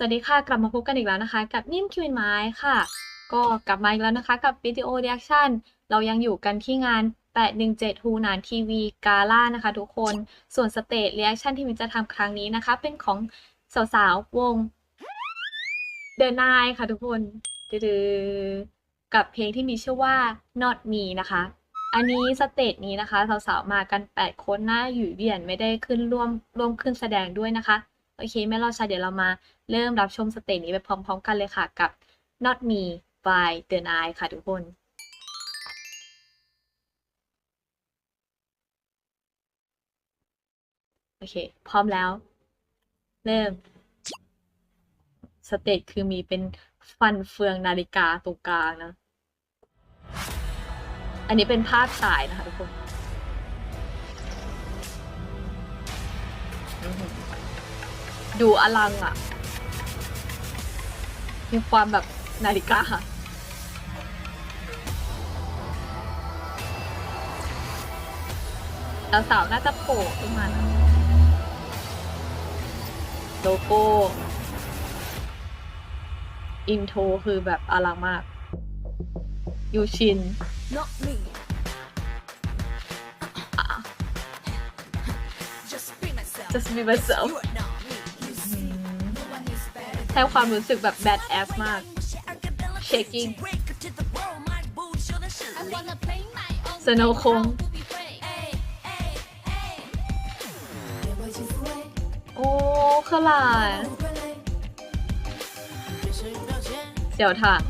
สวัสดีค่ะ กลับมาพบกันอีกแล้วนะคะ กับนิ่มคิวินไม้ค่ะ ก็กลับมาอีกแล้วนะคะ กับวิดีโอเรีแอคชั่นเรายังอยู่กันที่งาน 817ฮูนานทีวีกาล่านะคะทุกคนส่วนสเตจเรีแอคชั่นที่มินจะทำครั้งนี้นะคะ เป็นของสาวๆวง The Nine ค่ะทุกคนดือกับเพลงที่มีชื่อว่า Not Me นะคะ อันนี้สเตจนี้นะคะสาวๆมากัน 8 คนน้าอยู่เบียนไม่ได้ขึ้นร่วมร่วมขึ้นแสดงด้วยนะคะ โอเคไม่รอช้าเดี๋ยวเรามาเริ่มรับชมสเตจนี้ไปพร้อม ๆ กันเลยค่ะกับ Not Me by The Nine ค่ะทุกคนโอเค พร้อมแล้ว เริ่ม สเตจคือมีเป็นฟันเฟืองนาฬิกาตรงกลางนะ อันนี้เป็นภาพฉายนะคะทุกคน ดูอลังอะ มีความแบบนาฬิกาแล้วสาวน่าจะโผล่ขึ้นมานะโลโก้ อินโทรคือแบบอลังมาก ยูชิน Not me. อะ Just be myself. just be myself You are not แช้ความรู้สึกแบบแบดแอสมาก shaking สโนคงโอ้ขลาดเสี่ยวถัง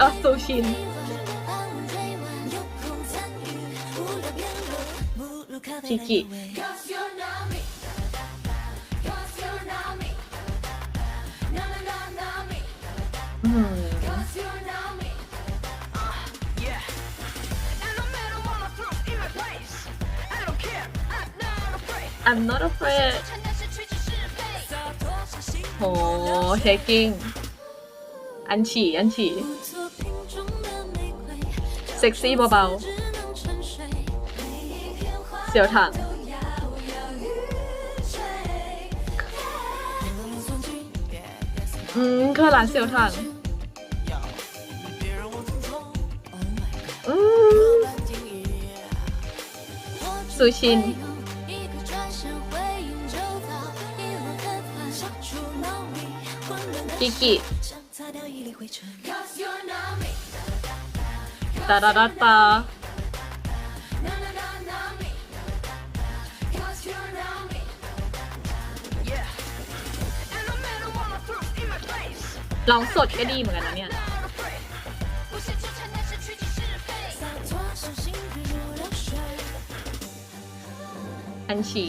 อ๋อซูชิน Hmm. I'm not afraid. Oh, shaking. Anchi, Anchi. Sexy 宝宝。小ถังอืมคือร้านเสี่ยวถังอืมซูชินกิกิตาดาดาา ลองสดก็ดีเหมือนกันนะเนี่ย อันฉี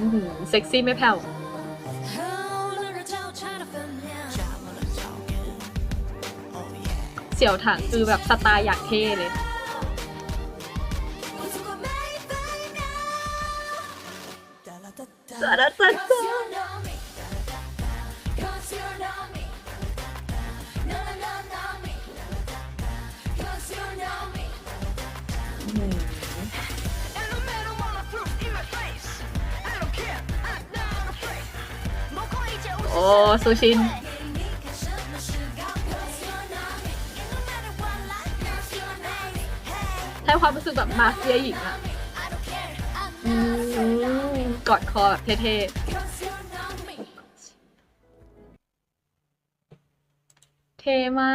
อื้อือเซ็กซี่ไม่แผ่ว เสี่ยวถังคือแบบสไตล์อยากเท่เลย สารสัตว์ cause you're not me. Hey, ให้ความรู้สึกแบบมาเฟียหญิงอะอืมกอดคอแบบเท่ๆ เท่มา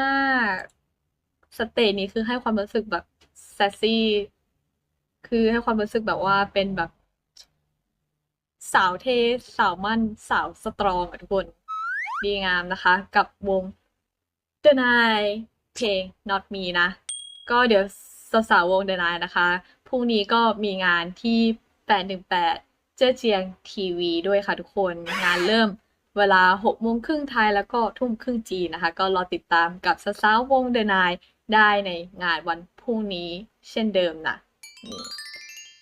ก สเตจนี้คือให้ความรู้สึกแบบแซซี่ คือให้ความรู้สึกแบบว่าเป็นแบบ สาวเทสาวมั่น สาวสตรองทุกคน ดีงามนะคะ กับวง The Nine เพลง Not Me นะ ก็เดี๋ยวสาวๆวง The Nine นะคะ พรุ่งนี้ก็มีงานที่ 818 เจ้อเจียงทีวีด้วยค่ะทุกคน งานเริ่มเวลา6โมงครึ่งไทยแล้วก็ทุ่มครึ่งจีนนะคะ ก็รอติดตามกับสาวๆวง The Nine ได้ในงานวันพรุ่งนี้เช่นเดิมนะ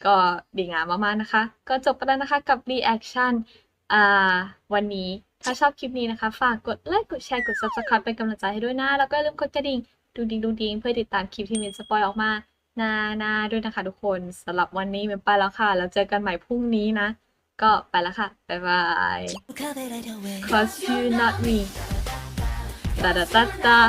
ก็ดีงามมากๆนะคะ ก็จบไปแล้วนะคะกับ reaction อ่าวันนี้ถ้าชอบคลิปนี้นะคะ ฝากกดไลค์กดแชร์กด subscribe เป็นกำลังใจให้ด้วยนะ แล้วก็อย่าลืมกดกระดิ่งดูดิงดูดิงเพื่อติดตามคลิปที่มีสปอยออกมานานาด้วยนะคะทุกคนสำหรับวันนี้มันไปแล้วค่ะ แล้วเจอกันใหม่พรุ่งนี้นะ ก็ไปแล้วค่ะ บ๊ายบาย cause you not me ตาตาตาตา